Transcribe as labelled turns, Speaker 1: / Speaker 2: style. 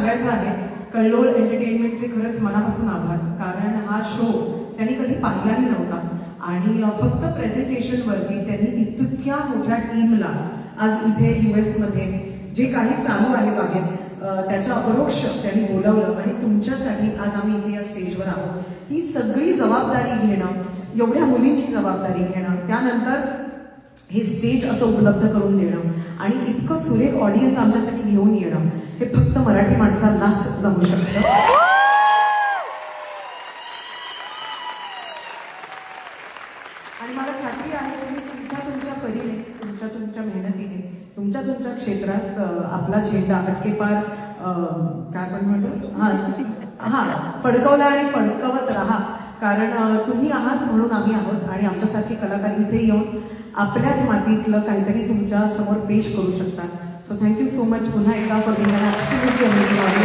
Speaker 1: सांगायचं आहे कल्लोळ एंटरटेनमेंटचे खरंच मनापासून आभार. कारण हा शो त्यांनी कधी पाहिलाही नव्हता. आणि फक्त प्रेझेंटेशनवरती त्यांनी इतक्या मोठ्या टीमला आज इथे यू मध्ये जे काही चालू आहे बाहेर त्याच्या अपरोक्ष त्यांनी बोलवलं आणि तुमच्यासाठी आज आम्ही इथे या स्टेजवर आहोत. ही सगळी जबाबदारी घेणं एवढ्या मुलींची जबाबदारी घेणं त्यानंतर हे स्टेज असं उपलब्ध करून देणं आणि इतकं सुरेख ऑडियन्स आमच्यासाठी घेऊन येणं हे मराठी माणसांनाच जमू शकतं. आणि मला खात्री आहे तुम्ही तुमच्या तुमच्या परीने तुमच्या तुमच्या मेहनतीने तुमच्या तुमच्या क्षेत्रात आपला झेंडा अटकेपार काय पण म्हणतो? हा हा फडकवला आणि फडकवत राहा. कारण तुम्ही आहात म्हणून आम्ही आहोत आणि आमच्यासारखे कलाकार इथे येऊन आपल्याच मातीतलं काहीतरी तुमच्यासमोर पेश करू शकतात. सो थँक्यू सो मच पुन्हा एकदा फॉर 谢谢您，谢。